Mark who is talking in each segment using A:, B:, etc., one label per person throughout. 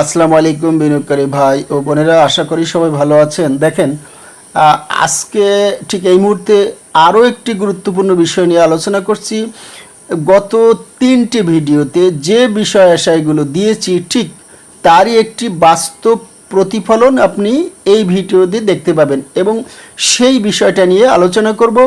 A: আসসালামু আলাইকুম বিনিয়োগকারী ভাই ও বোনেরা, আশা করি সবাই ভালো আছেন। দেখেন আজকে ঠিক এই মুহূর্তে আরও একটি গুরুত্বপূর্ণ বিষয় নিয়ে আলোচনা করছি। গত তিনটি ভিডিওতে যে বিষয় আশাইগুলো দিয়েছি, ঠিক তারই একটি বাস্তব প্রতিফলন আপনি এই ভিডিওতে দেখতে পাবেন এবং সেই বিষয়টা নিয়ে আলোচনা করব।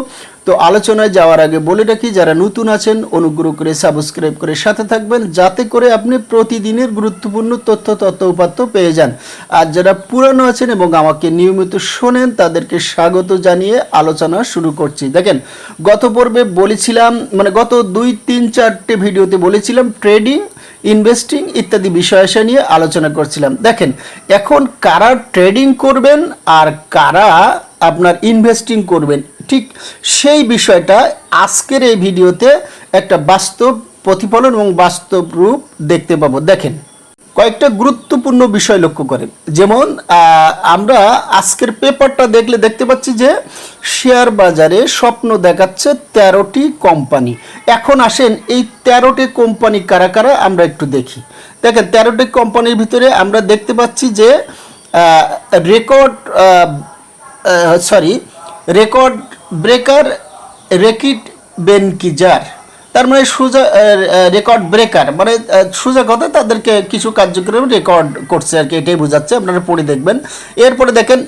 A: তো আলোচনায় যাওয়ার আগে বলে রাখি, যারা নতুন আছেন, অনুগ্রহ করে সাবস্ক্রাইব করে সাথে থাকবেন, যাতে করে আপনি প্রতিদিনের গুরুত্বপূর্ণ তথ্য তথ্য উপাত্ত পেয়ে যান। আর যারা পুরানো আছেন এবং আমাকে নিয়মিত শোনেন, তাদেরকে স্বাগত জানিয়ে আলোচনা শুরু করছি। দেখেন, গত পর্বে বলেছিলাম মানে গত দুই, তিন, চারটে ভিডিওতে বলেছিলাম ট্রেডিং ইনভেস্টিং ইত্যাদি বিষয় এসে নিয়ে আলোচনা করছিলাম। দেখেন, এখন কারা ট্রেডিং করবেন আর কারা আপনার ইনভেস্টিং করবেন, ঠিক সেই বিষয়টা আজকের এই ভিডিওতে একটা বাস্তব প্রতিফলন এবং বাস্তব রূপ দেখতে পাবো। দেখেন কয়েকটা গুরুত্বপূর্ণ বিষয় লক্ষ্য করেন। যেমন আমরা আজকের পেপারটা দেখলে দেখতে পাচ্ছি যে, শেয়ার বাজারে স্বপ্ন দেখাচ্ছে তেরোটি কোম্পানি। এখন আসেন, এই তেরোটি কোম্পানি কারা কারা আমরা একটু দেখি। দেখেন, তেরোটি কোম্পানির ভিতরে আমরা দেখতে পাচ্ছি যে record sorry, record breaker Reckitt Benckiser. তার মানে সোজা রেকর্ড ব্রেকার মানে সোজা কথা, তাদেরকে কিছু কার্যক্রম রেকর্ড করছে আর কি, এটাই বোঝাচ্ছে, আপনারা পড়ে দেখবেন। এরপরে দেখেন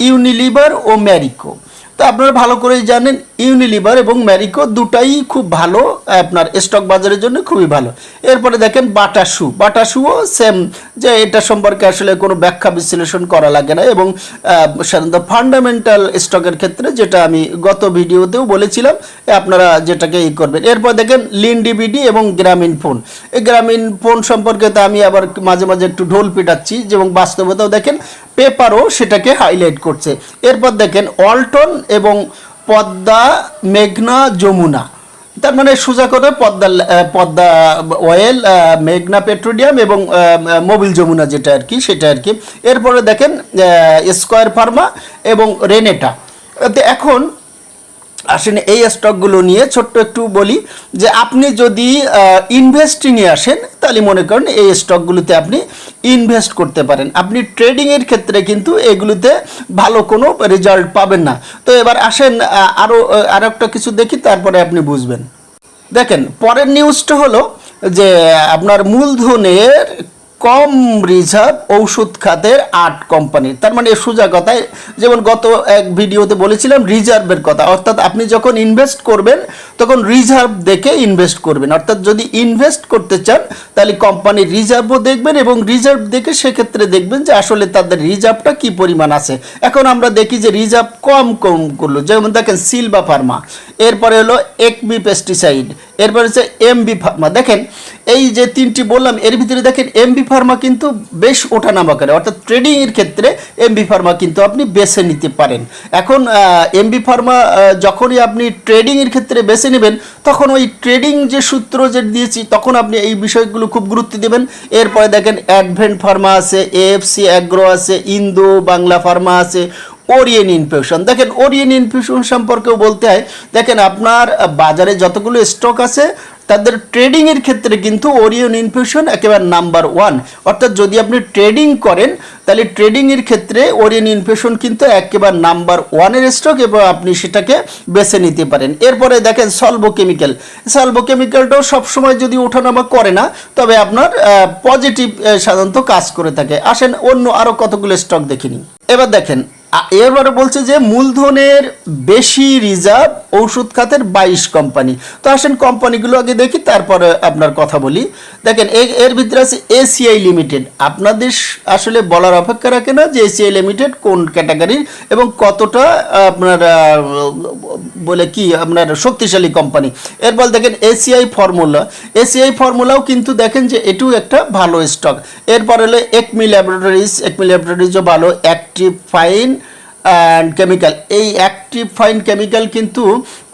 A: ইউনিলিভার ও ম্যারিকো তো আপনারা ভালো করেই জানেন ইউনিলিভার এবং ম্যারিকো দুটাই খুব ভালো, আপনার স্টক বাজারের জন্য খুবই ভালো। এরপরে দেখেন বাটা শু। বাটা সেম যে এটা সম্পর্কে আসলে কোনো ব্যাখ্যা বিশ্লেষণ করা লাগে না এবং সাধারণত ফান্ডামেন্টাল স্টকের ক্ষেত্রে যেটা আমি গত ভিডিওতেও বলেছিলাম আপনারা যেটাকে ই করবেন। এরপর দেখেন লিন ডিবিডি এবং গ্রামীণ ফোন এই গ্রামীণ ফোন সম্পর্কে তো আমি আবার মাঝে মাঝে একটু ঢোল পিটাচ্ছি, এবং বাস্তবতাও দেখেন পেপারও সেটাকে হাইলাইট করছে। এরপর দেখেন অল্টন এবং পদ্মা, মেঘনা, যমুনা। তার মানে সোজা করে পদ্মা পদ্মা অয়েল মেঘনা পেট্রোলিয়াম এবং মোবিল যমুনা যেটা আর কি, সেটা আর কি। এরপরে দেখেন স্কোয়ার ফার্মা এবং রেনেটা। এখন আসেন, এই স্টকগুলো নিয়ে ছোট্ট একটু বলি যে আপনি যদি ইনভেস্টিংয়ে আসেন, তাহলে মনে করেন এই স্টকগুলোতে আপনি ইনভেস্ট করতে পারেন। আপনি ট্রেডিংয়ের ক্ষেত্রে কিন্তু এগুলোতে ভালো কোনো রেজাল্ট পাবেন না। তো এবার আসেন আরও আরও একটা কিছু দেখি, তারপরে আপনি বুঝবেন। দেখেন, পরের নিউজটা হলো যে আপনার মূলধনের কম রিজার্ভ ঔষধ খাতের আট কোম্পানি তার মানে সোজা কথায়, যেমন গত এক ভিডিওতে বলেছিলাম রিজার্ভের কথা। অর্থাৎ আপনি যখন ইনভেস্ট করবেন, তখন রিজার্ভ দেখে ইনভেস্ট করবেন। অর্থাৎ যদি ইনভেস্ট করতে চান, তাহলে কোম্পানির রিজার্ভও দেখবেন এবং রিজার্ভ দেখে সেক্ষেত্রে দেখবেন যে আসলে তাদের রিজার্ভটা কি পরিমাণ আছে। এখন আমরা দেখি যে রিজার্ভ কম কম করল। যেমন দেখেন সিলভা ফার্মা এরপরে হলো একবি পেস্টিসাইড এরপরে হচ্ছে এমবি ফার্মা দেখেন, এই যে তিনটি বললাম, এর ভিতরে দেখেন এমবি ফার্মা কিন্তু বেশ ওঠানামা করে। অর্থাৎ ট্রেডিং এর ক্ষেত্রে এমবি ফার্মা কিন্তু আপনি বেছে নিতে পারেন। এখন এমবি ফার্মা যখনই আপনি ট্রেডিং এর ক্ষেত্রে বেছে নেবেন, তখন ওই ট্রেডিং যে সূত্র যে দিয়েছি, তখন আপনি এই বিষয়গুলো খুব গুরুত্ব দেবেন। এরপরে দেখেন অ্যাডভেন্ট ফার্মা আছে এএফসি অ্যাগ্রো আছে ইন্দো বাংলা ফার্মা আছে ওরিয়েন ইনফিউশন দেখেন ওরিয়েন ইনফিউশন সম্পর্কেও বলতে হয়, দেখেন আপনার বাজারে যতগুলো স্টক আছে তাদের ট্রেডিংয়ের ক্ষেত্রে কিন্তু ওরিয়ন ইনফিউশন একেবারে নাম্বার ওয়ান অর্থাৎ যদি আপনি ট্রেডিং করেন, তাহলে ট্রেডিংয়ের ক্ষেত্রে ওরিয়ন ইনফিউশন কিন্তু একেবারে নাম্বার ওয়ানের স্টক এবং আপনি সেটাকে বেছে নিতে পারেন। এরপরে দেখেন সলভো কেমিক্যাল সলভো কেমিক্যালটাও সবসময় যদি ওঠানামা করে না, তবে আপনার পজিটিভ সাধারণত কাজ করে থাকে। আসেন অন্য আরও কতগুলো স্টক দেখিনি এবার দেখেন এবারে বলছে যে মূলধনের বেশি রিজার্ভ ঔষধ খাতের বাইশ কোম্পানি। তো আসেন কোম্পানিগুলো আগে দেখি, তারপরে আপনার কথা বলি। দেখেন এর ভিতরে আছে এসিআই লিমিটেড। আপনাদের আসলে বলার অপেক্ষা রাখে না যে এসিআই লিমিটেড কোন ক্যাটাগরির এবং কতটা আপনার বলে কি, আপনার শক্তিশালী কোম্পানি এরপর দেখেন এসিআই ফর্মুলা এসিআই ফর্মুলাও কিন্তু দেখেন যে এটিও একটা ভালো স্টক এরপর হলো একমি ল্যাবরেটরিজ একমি ল্যাবরেটরিজও ভালো। অ্যাক্টিভ ফাইন অ্যান্ড কেমিক্যাল এই অ্যাক্টিভ ফাইন কেমিক্যাল কিন্তু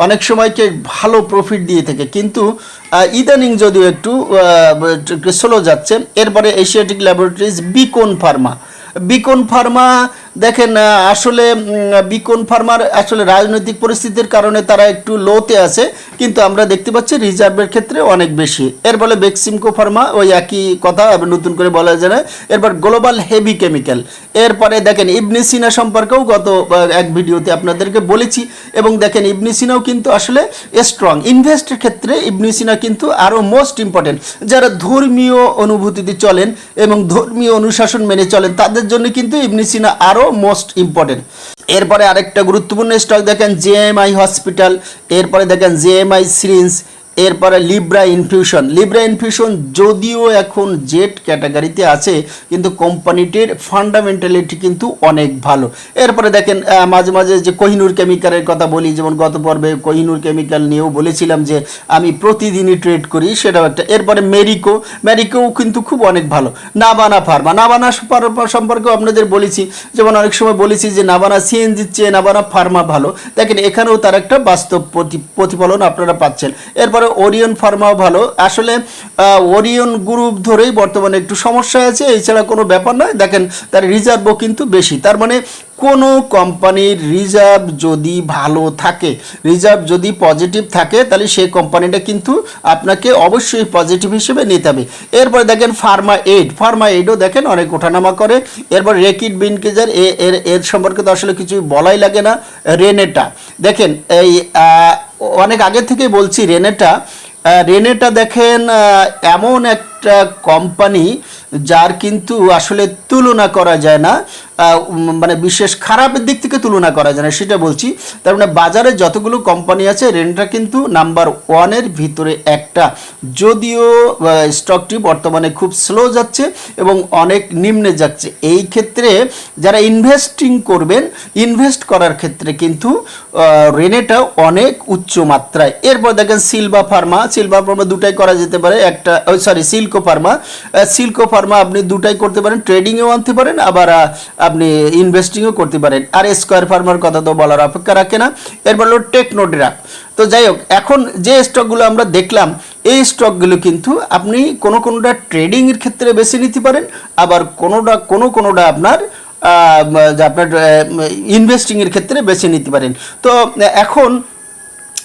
A: অনেক সময়কে ভালো প্রফিট দিয়ে থাকে। কিন্তু ইদানিং যদিও একটু স্লো যাচ্ছে। এরপরে Asiatic laboratories Beacon pharma Beacon pharma দেখেন আসলে বিকন ফার্মার আসলে রাজনৈতিক পরিস্থিতির কারণে তারা একটু লোতে আছে, কিন্তু আমরা দেখতে পাচ্ছি রিজার্ভের ক্ষেত্রে অনেক বেশি। এর ফলে বেক্সিমকো ফার্মা ওই একই কথা নতুন করে বলা যায় না। এরপর গ্লোবাল হেভি কেমিক্যাল। এরপরে দেখেন ইবনিসিনা সম্পর্কেও গত এক ভিডিওতে আপনাদেরকে বলেছি, এবং দেখেন, ইবনে সিনাও কিন্তু আসলে স্ট্রং ইনভেস্টের ক্ষেত্রে ইবনিসিনা কিন্তু আরও মোস্ট ইম্পর্টেন্ট যারা ধর্মীয় অনুভূতিতে চলেন এবং ধর্মীয় অনুশাসন মেনে চলেন, তাদের জন্য কিন্তু ইবনে সিনা আরও মোস্ট ইম্পর্টেন্ট এরপরে আরেকটা গুরুত্বপূর্ণ স্টক দেখেন জেএমআই হসপিটাল এরপরে দেখেন জেএমআই সিরিঞ্জ এরপরে লিব্রা ইনফিউশন লিব্রা ইনফিউশন যদিও এখন জেট ক্যাটাগরিতে আছে, কিন্তু কোম্পানিটির ফান্ডামেন্টালিটি কিন্তু অনেক ভালো। এরপরে দেখেন মাঝে মাঝে যে কোহিনুর কেমিক্যালের কথা বলি, যেমন গত পর্বে কোহিনুর কেমিক্যাল নিয়েও বলেছিলাম যে, আমি প্রতিদিনই ট্রেড করি, সেটাও একটা। এরপরে মেরিকো মেরিকোও কিন্তু খুব অনেক ভালো। নাবানা ফার্মা নাবানা সম্পর্কেও আপনাদের বলেছি, যেমন অনেক সময় বলেছি যে নাবানা সিএনজির চেয়ে নাবানা ফার্মা ভালো। দেখেন, এখানেও তার একটা বাস্তব প্রতি- প্রতিফলন আপনারা পাচ্ছেন। এরপরে ওরিয়ন ফার্মাও ভালো। আসলে ওরিয়ন গ্রুপ ধরেই বর্তমানে একটু সমস্যা আছে এছাড়া কোনো ব্যাপার নয়। দেখেন, তার রিজার্ভও কিন্তু বেশি। তার মানে কোনো কোম্পানির রিজার্ভ যদি ভালো থাকে রিজার্ভ যদি পজিটিভ থাকে, তাহলে সেই কোম্পানিটা কিন্তু আপনাকে অবশ্যই পজিটিভ হিসেবে নিতে হবে। এরপর দেখেন ফার্মা এইড ফার্মা এইডও দেখেন অনেক ওঠানামা করে। এরপর রেকিড বিনকেজার এর এর সম্পর্কে তো আসলে কিছুই বলাই লাগে না। রেনেটা দেখেন, এই অনেক আগে থেকে বলছি রেনেটা রেনেটা দেখেন এমন এমন একটা কোম্পানি যার কিন্তু আসলে তুলনা করা যায় না মানে বিশেষ খারাপের দিক থেকে তুলনা করা যায় না, সেটা বলছি। তার মানে বাজারে যতগুলো কোম্পানি আছে, রেনটা কিন্তু নাম্বার ওয়ানের ভিতরে একটা। যদিও স্টকটি বর্তমানে খুব স্লো যাচ্ছে এবং অনেক নিম্নে যাচ্ছে। এই ক্ষেত্রে যারা ইনভেস্টিং করবেন ইনভেস্ট করার ক্ষেত্রে কিন্তু রেনেটা অনেক উচ্চ মাত্রায়। এরপর দেখেন সিলভা ফার্মা সিলভা ফার্মা দুটাই করা যেতে পারে, একটা sorry Silco pharma Silco pharma আপনি দুটাই করতে পারেন ট্রেডিংয়েও আনতে পারেন, আবার আপনি ইনভেস্টিংও করতে পারেন। আর স্কোয়ার ফার্মার কথা তো বলার অপেক্ষা রাখে না। এরপর হলো টেকনোড্রাক তো যাই হোক, এখন যে স্টকগুলো আমরা দেখলাম, এই স্টকগুলো কিন্তু আপনি কোনো কোনোটা ট্রেডিংয়ের ক্ষেত্রে বেছে নিতে পারেন, আবার কোনোটা, কোনো কোনোটা আপনার আপনার ইনভেস্টিংয়ের ক্ষেত্রে বেছে নিতে পারেন। তো এখন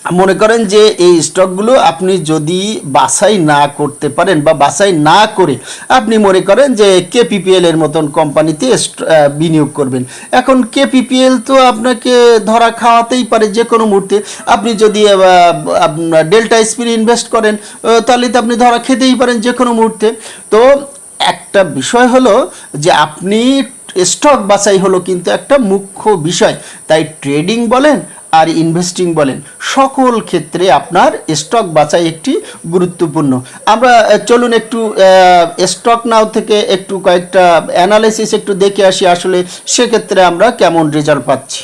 A: মনে করেন যে এই স্টকগুলো আপনি যদি বাছাই না করতে পারেন বা বাছাই না করে আপনি মনে করেন যে কেপিপিএল এর মতন কোম্পানিতে বিনিয়োগ করবেন। এখন কেপিপিএল তো আপনাকে ধরা খাওয়াতেই পারে যে কোনো মুহূর্তে। আপনি যদি ডেল্টা স্পিড ইনভেস্ট করেন তাহলে তো আপনি ধরা খেতেই পারেন যে কোনো মুহূর্তে। তো একটা বিষয় হলো যে আপনি স্টক বাছাই হলো কিন্তু একটা মুখ্য বিষয়। তাই ট্রেডিং বলেন আর ইনভেস্টিং বলেন, সকল ক্ষেত্রে আপনার স্টক বাছাই একটি গুরুত্বপূর্ণ। আমরা চলুন একটু স্টক নাও থেকে একটু কয়েকটা অ্যানালাইসিস একটু দেখে আসি আসলে সেক্ষেত্রে আমরা কেমন রেজাল্ট পাচ্ছি।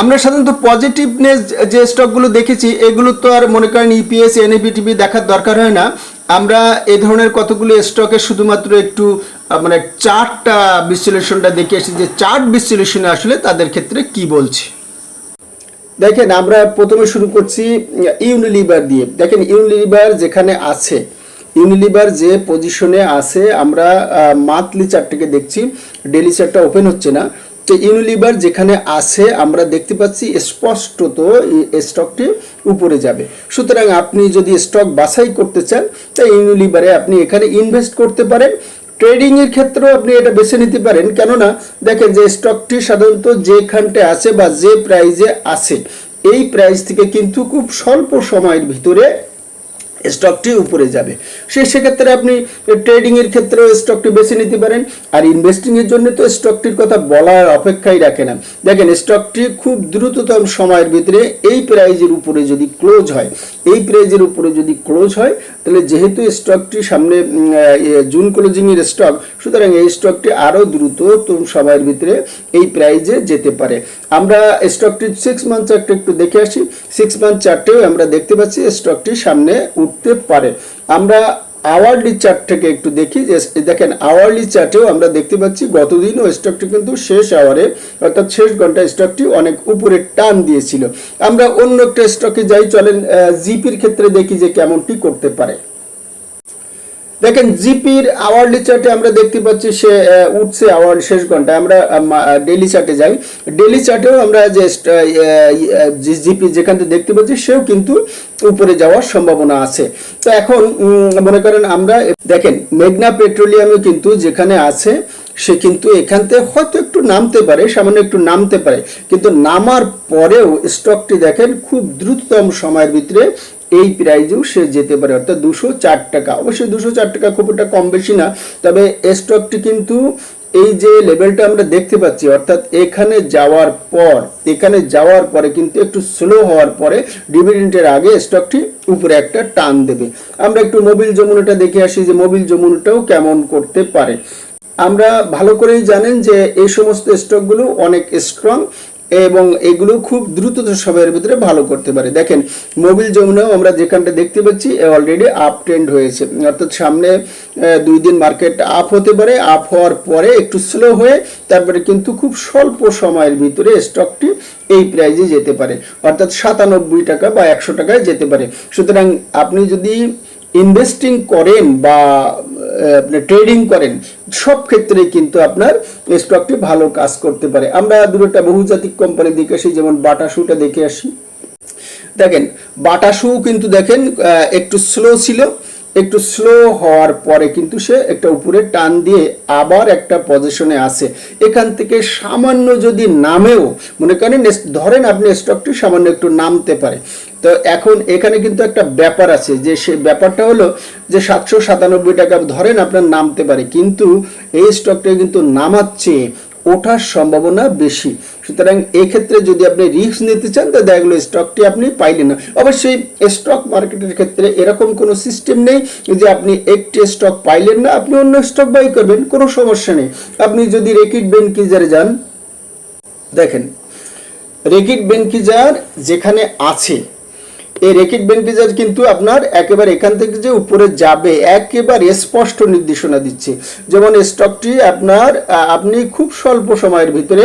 A: আমরা সাধারণত পজিটিভনেস যে স্টকগুলো দেখেছি, এগুলো তো আর মনে করেন E ইপিএস এনএবিটিভি দেখার দরকার হয় না। আমরা এই ধরনের কতগুলো স্টকে শুধুমাত্র একটু মানে চার্টটা বিশ্লেষণটা দেখে এসেছি যে চার্ট বিশ্লেষণে আসলে তাদের ক্ষেত্রে কি বলছে। দেখেন, আমরা প্রথমে শুরু করছি ইউনিলিভার দিয়ে। দেখেন ইউনিলিভার যেখানে আছে ইউনিলিভার যে পজিশনে আছে, আমরা মান্থলি চার্টটাকে দেখছি ডেলি চার্টটা ওপেন হচ্ছে না। তো ইউনিলিভার যেখানে আছে, আমরা দেখতে পাচ্ছি, স্পষ্টত স্টকটি উপরে যাবে। সুতরাং আপনি যদি স্টক বাছাই করতে চান, তাই ইউনিলিভারে আপনি এখানে ইনভেস্ট করতে পারেন। ট্রেডিং এর ক্ষেত্রেও আপনি এটা বেছে নিতে পারেন। কেননা দেখেন যে স্টকটি সাধারণত যেখানটা আছে বা যে প্রাইজে আছে, এই প্রাইস থেকে কিন্তু খুব স্বল্প সময়ের ভিতরে স্টকটি উপরে যাবে। সে সেক্ষেত্রে আপনি ট্রেডিং এর ক্ষেত্রেও স্টকটি বেছে নিতে পারেন। আর ইনভেস্টিং এর জন্য তো স্টকটির কথা বলার অপেক্ষাই রাখে না। দেখেন স্টকটি খুব দ্রুততম সময়ের ভিতরে এই প্রাইজের উপরে যদি ক্লোজ হয়, এই প্রাইজের উপরে যদি ক্লোজ হয়, তাহলে যেহেতু স্টকটি সামনে জুন ক্লোজিং এর স্টক সুতরাং এই স্টকটি আরও দ্রুততম সময়ের ভিতরে এই প্রাইজে যেতে পারে। আমরা স্টকটি সিক্স মান্থ চার্টে একটু দেখে আসি। সিক্স মান্থ চার্টেও আমরা দেখতে পাচ্ছি স্টকটি সামনে উঠতে পারে। আমরা আওয়ারলি চার্ট থেকে একটু দেখি যে দেখেন আওয়ারলি চার্টেও আমরা দেখতে পাচ্ছি গতদিনও স্টকটি কিন্তু শেষ আওয়ারে অর্থাৎ শেষ ঘণ্টা স্টকটি অনেক উপরে টান দিয়েছিল। আমরা অন্য একটা স্টকে যাই, চলেন জিপির ক্ষেত্রে দেখি যে কেমনটি করতে পারে। দেখেন, জিপির আওয়ারলি চার্টে আমরা দেখতে পাচ্ছি সে উঠছে আওয়ার শেষ ঘন্টায়। আমরা ডেলি চার্টে যাই। ডেলি চার্টেও আমরা যে জিপি যেখান থেকে দেখতে পাচ্ছি, সেও কিন্তু উপরে যাওয়ার সম্ভাবনা আছে। তো এখন মনে করেন আমরা, দেখেন, মেঘনা পেট্রোলিয়ামে কিন্তু যেখানে আছে, সে কিন্তু এখান থেকে হয়তো একটু নামতে পারে, সামান্য একটু নামতে পারে। কিন্তু নামার পরেও স্টকটি দেখেন, খুব দ্রুততম সময়ের ভিতরে এই প্রাইজেও সে যেতে পারে, অর্থাৎ দুশো টাকা। অবশ্যই দুশো টাকা খুব একটা কম বেশি না, তবে স্টকটি কিন্তু এই যে লেভেলটা আমরা দেখতে পাচ্ছি, অর্থাৎ এখানে যাওয়ার পর, এখানে যাওয়ার পরে কিন্তু একটু স্লো হওয়ার পরে ডিভিডেন্টের আগে স্টকটি উপরে একটা টান দেবে। আমরা একটু মোবিল যমুনাটা দেখে আসি যে মোবিল যমুনাটাও কেমন করতে পারে। আমরা ভালো করেই জানেন যে এই সমস্ত স্টকগুলো অনেক স্ট্রং এবং এগুলো খুব দ্রুত সময়ের ভিতরে ভালো করতে পারে। দেখেন, মোবিল যমুনাও আমরা যেখানটা দেখতে পাচ্ছি অলরেডি আপ ট্রেন্ড হয়েছে। অর্থাৎ সামনে দুই দিন মার্কেট আপ হতে পারে আপ হওয়ার পরে একটু স্লো হয়ে তারপরে কিন্তু খুব স্বল্প সময়ের ভিতরে স্টকটি এই প্রাইজে যেতে পারে। অর্থাৎ সাতানব্বই টাকা বা একশো টাকায় যেতে পারে। সুতরাং আপনি যদি ইনভেস্টিং করেন বা ট্রেডিং করেন সব ক্ষেত্রেই কিন্তু আপনার স্টকটি ভালো কাজ করতে পারে। আমরা দুটোটা বহুজাতিক কোম্পানি দেখে আসি, যেমন বাটা শুটা দেখে আসি। দেখেন, বাটা শু কিন্তু দেখেন একটু স্লো ছিল। একটু স্লো হওয়ার পরে কিন্তু সে একটা উপরে টান দিয়ে আবার একটা পজিশনে আসে। এখান থেকে সামান্য যদি নামেও, মনে করেন ধরেন আপনি স্টকটি সামান্য একটু নামতে পারে। তো এখন এখানে কিন্তু একটা ব্যাপার আছে যে সে ব্যাপারটা হলো যে সাতশো সাতানব্বই টাকা ধরেন আপনার নামতে পারে, কিন্তু এই স্টকটা কিন্তু নামাচ্ছে। ওঠার সম্ভাবনা বেশি। সুতরাং এক্ষেত্রে যদি আপনি রিস্ক নিতে চান, তো দেখা গেলো স্টকটি আপনি পাইলেন না। অবশ্যই স্টক মার্কেটের ক্ষেত্রে এরকম কোনো সিস্টেম নেই যে আপনি একটি স্টক পাইলেন না, আপনি অন্য স্টক বাই করবেন, কোনো সমস্যা নেই। আপনি যদি রেকিট বেনকিজারে যান, দেখেন রেকিট বেনকিজার যেখানে আছে এই রেকিট বেনকিজার কিন্তু আপনার একেবারে এখান থেকে যে উপরে যাবে, একেবারে স্পষ্ট নির্দেশনা দিচ্ছে। যেমন স্টকটি আপনার আপনি খুব স্বল্প সময়ের ভিতরে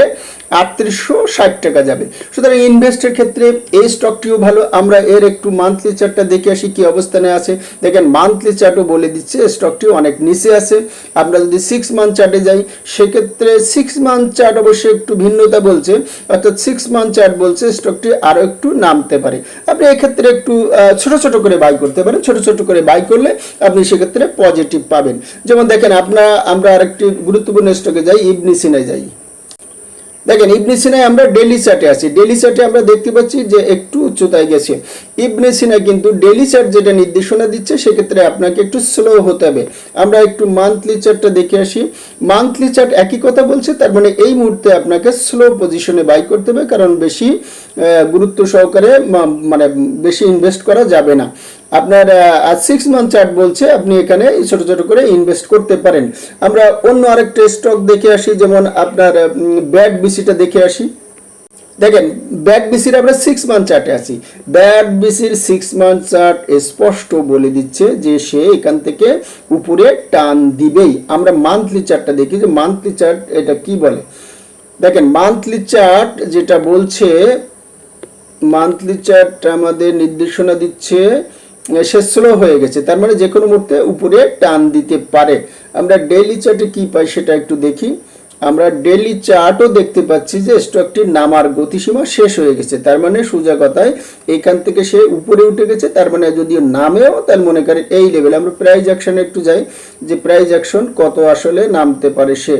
A: আটত্রিশশো ষাট টাকা যাবে। সুতরাং ইনভেস্টের ক্ষেত্রে এই স্টকটিও ভালো। আমরা এর একটু মান্থলি চার্টটা দেখে আসি কি অবস্থানে আছে। দেখেন মান্থলি চার্টও বলে দিচ্ছে স্টকটি অনেক নিচে আছে। আমরা যদি সিক্স মান্থ চার্টে যাই, সেক্ষেত্রে সিক্স মান্থ চার্ট অবশ্যই একটু ভিন্নতা বলছে। অর্থাৎ সিক্স মান্থ চার্ট বলছে স্টকটি আরও একটু নামতে পারে। আপনি এক্ষেত্রে একটু ছোট ছোট করে বাই করতে পারেন। ছোট ছোট করে বাই করলে আপনি সেক্ষেত্রে পজিটিভ পাবেন। যেমন দেখেন, আপনার, আমরা আরেকটি গুরুত্বপূর্ণ স্টকে যাই, ইবনি সিনায় যাই। দেখেন, ইবনে সিনায় আমরা ডেলি চার্টে আছি। ডেলি চার্টে আমরা দেখতে পাচ্ছি যে একটু উচ্চতায় গেছে। ইবনে সিনা কিন্তু ডেলি চার্ট যেটা নির্দেশনা দিচ্ছে, সেক্ষেত্রে আপনাকে একটু স্লো হতে হবে। আমরা একটু মান্থলি চার্টটা দেখে আসি। মান্থলি চার্ট একই কথা বলছে, তার মানে এই মুহূর্তে আপনাকে স্লো পজিশনে বাই করতে হবে, কারণ বেশি গুরুত্ব সহকারে মানে বেশি ইনভেস্ট করা যাবে না। আপনার সিক্স মান্থ চার্ট বলছে আপনি এখানে ছোট ছোট করে ইনভেস্ট করতে পারেন। আমরা অন্য আরেকটা স্টক দেখে আসি, যেমন আপনার ব্যাড বিসিটা দেখে আসি। দেখেন ব্যাড বিসির আমরা সিক্স মান্থ চার্টে আছি। ব্যাড বিসির সিক্স মান্থ চার্ট স্পষ্ট বলে দিচ্ছে যে সে এখান থেকে উপরে টান দিবেই। আমরা মান্থলি চার্টটা দেখি যে মান্থলি চার্ট এটা কি বলে? দেখেন মান্থলি চার্ট যেটা বলছে মান্থলি চার্ট আমাদের নির্দেশনা দিচ্ছে সে স্লো হয়ে গেছে। তার মানে যে কোনো মুহূর্তে উপরে টান দিতে পারে। আমরা ডেইলি চার্টে কি পাই সেটা একটু দেখি। আমরা ডেইলি চার্টও দেখতে পাচ্ছি যে স্টকটির নামার গতিসীমা শেষ হয়ে গেছে। তার মানে সোজা কথায় এখান থেকে সে উপরে উঠে গেছে, তার মানে যদিও নামেও তার মনে করেন এই লেভেল আমরা প্রাইজ অ্যাকশনে একটু যাই, যে প্রাইজ অ্যাকশন কত আসলে নামতে পারে সে।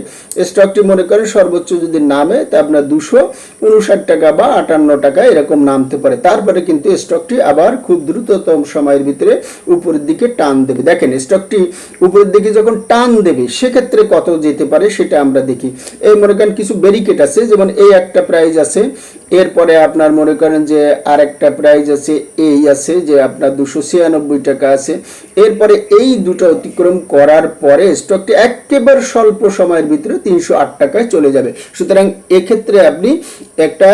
A: স্টকটি মনে করেন সর্বোচ্চ যদি নামে, তা আপনার দুশো উনষাট টাকা বা আটান্ন টাকা এরকম নামতে পারে। তারপরে কিন্তু স্টকটি আবার খুব দ্রুততম সময়ের ভিতরে উপরের দিকে টান দেবে। দেখেন স্টকটি উপরের দিকে যখন টান দেবে, সেক্ষেত্রে কত যেতে পারে সেটা আমরা দেখি। এই মনে করেন কিছু ব্যারিকেড আছে, যেমন এই একটা প্রাইজ আছে, এরপরে আপনার মনে করেন যে আরেকটা প্রাইজ আছে, এই আছে, যে আপনার দুশো ছিয়ানব্বই টাকা আছে এরপরে এই দুটো অতিক্রম করার পরে স্টকটি একেবারে স্বল্প সময়ের ভিতরে তিনশো আট টাকায় চলে যাবে। সুতরাং এক্ষেত্রে আপনি একটা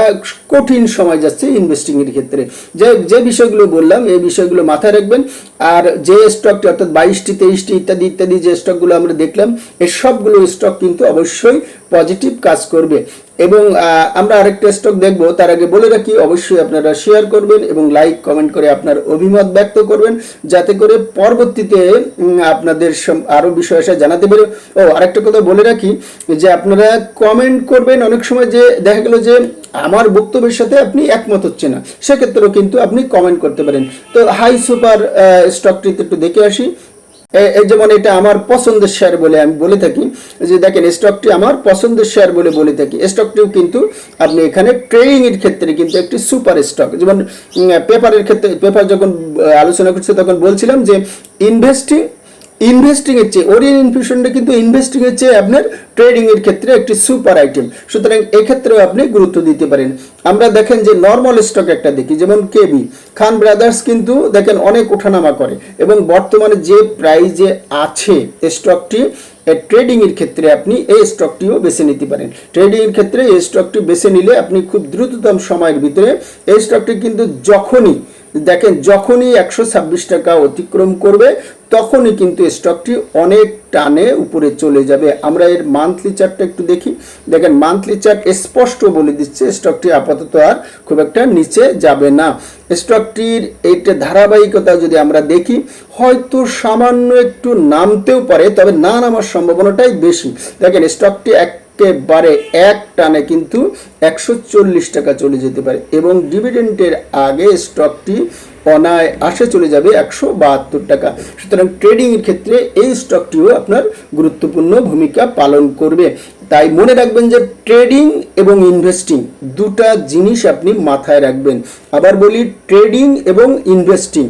A: কঠিন সময় যাচ্ছে ইনভেস্টিং এর ক্ষেত্রে। যে যে বিষয়গুলো বললাম, এই বিষয়গুলো মাথায় রাখবেন। আর যে স্টকটি অর্থাৎ বাইশটি, তেইশটি ইত্যাদি ইত্যাদি যে স্টকগুলো আমরা দেখলাম এই সবগুলো স্টক কিন্তু অবশ্যই পজিটিভ কাজ করবে। এবং আমরা আরেকটা স্টক দেখব, তার আগে বলে রাখি, অবশ্যই আপনারা শেয়ার করবেন এবং লাইক কমেন্ট করে আপনার অভিমত ব্যক্ত করবেন, যাতে করে পরবর্তীতে আপনাদের সম- আরও বিষয় এসে জানাতে পারে। ও, আরেকটা কথা বলে রাখি, যে আপনারা কমেন্ট করবেন অনেক সময় যে, দেখা গেল যে, আমার বক্তব্যের সাথে আপনি একমত হচ্ছে না। সেক্ষেত্রেও কিন্তু আপনি কমেন্ট করতে পারেন। তো হাই সুপার স্টকটিতে একটু দেখে আসি। যেমন এটা আমার পছন্দের শেয়ার বলে আমি বলে থাকি যে দেখেন স্টকটি আমার পছন্দের শেয়ার বলে বলে থাকি। স্টকটিও কিন্তু আপনি এখানে ট্রেডিং এর ক্ষেত্রে কিন্তু একটি সুপার স্টক যেমন পেপারের ক্ষেত্রে পেপার যখন আলোচনা করছে, তখন বলছিলাম যে ইনভেস্টিং ইনভেস্টিং এর চেয়ে ওরিয়েন ইনফিউশনটা কিন্তু ইনভেস্টিং এর চেয়ে আপনার ট্রেডিং এর ক্ষেত্রে একটি সুপার আইটেম সুতরাং এক্ষেত্রেও আপনি গুরুত্ব দিতে পারেন। আমরা দেখেন যে নর্মাল স্টক একটা দেখি, যেমন কেবি খান ব্রাদার্স কিন্তু দেখেন অনেক ওঠানামা করে এবং বর্তমানে যে প্রাইজে আছে স্টকটি ট্রেডিং এর ক্ষেত্রে আপনি এই স্টকটিও বেছে নিতে পারেন। ট্রেডিং এর ক্ষেত্রে এই স্টকটি বেছে নিলে আপনি খুব দ্রুততম সময়ের ভিতরে এই স্টকটি কিন্তু যখনই দেখেন, যখনই একশো ছাব্বিশ টাকা অতিক্রম করবে, তখনই কিন্তু স্টকটি অনেক টানে উপরে চলে যাবে। আমরা এর মান্থলি চার্টটা একটু দেখি। দেখেন মান্থলি চার্ট স্পষ্ট বলে দিচ্ছে স্টকটি আপাতত আর খুব একটা নিচে যাবে না। স্টকটির এইটা ধারাবাহিকতা যদি আমরা দেখি, হয়তো সামান্য একটু নামতেও পারে, তবে না নামার সম্ভাবনাটাই বেশি। দেখেন স্টকটি এক একেবারে এক টানে কিন্তু একশো চল্লিশ টাকা চলে যেতে পারে এবং ডিভিডেন্টের আগে স্টকটি অনায় আসে চলে যাবে একশো বাহাত্তর টাকা। সুতরাং ট্রেডিংয়ের ক্ষেত্রে এই স্টকটিও আপনার গুরুত্বপূর্ণ ভূমিকা পালন করবে। তাই মনে রাখবেন যে ট্রেডিং এবং ইনভেস্টিং দুটা জিনিস আপনি মাথায় রাখবেন। আবার বলি ট্রেডিং এবং ইনভেস্টিং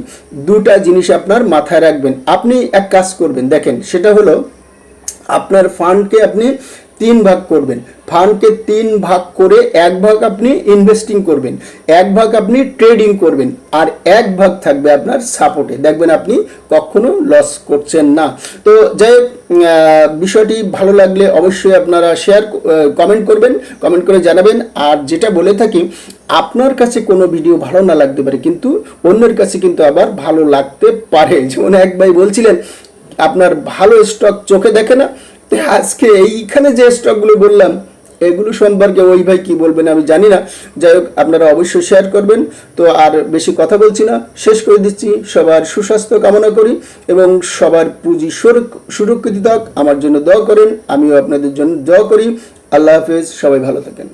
A: দুটা জিনিস আপনার মাথায় রাখবেন। আপনি এক কাজ করবেন, দেখেন সেটা হলো আপনার ফান্ডকে আপনি তিন ভাগ করবেন। ফান্ডকে তিন ভাগ করে এক ভাগ আপনি ইনভেস্টিং করবেন, এক ভাগ আপনি ট্রেডিং করবেন, আর এক ভাগ থাকবে আপনার সাপোর্টে দেখবেন আপনি কখনো লস করছেন না। তো যাই বিষয়টি ভালো লাগলে অবশ্যই আপনারা শেয়ার কমেন্ট করবেন কমেন্ট করে জানাবেন। আর যেটা বলে থাকি, আপনার কাছে কোনো ভিডিও ভালো না লাগতে পারে, কিন্তু অন্যের কাছে কিন্তু আবার ভালো লাগতে পারে। যেমন এক ভাই বলছিলেন, আপনার ভালো স্টক চোখে দেখে না তো আজকে এইখানে যে স্টকগুলো বললাম, এগুলো সম্পর্কে ওই ভাই কী বলবেন আমি জানি না। যাই হোক, আপনারা অবশ্যই শেয়ার করবেন। তো আর বেশি কথা বলছি না। শেষ করে দিচ্ছি। সবার সুস্বাস্থ্য কামনা করি এবং সবার পুঁজি সুরক- সুরক্ষিত থাক। আমার জন্য দোয়া করেন। আমিও আপনাদের জন্য দোয়া করি। আল্লাহ হাফেজ। সবাই ভালো থাকেন।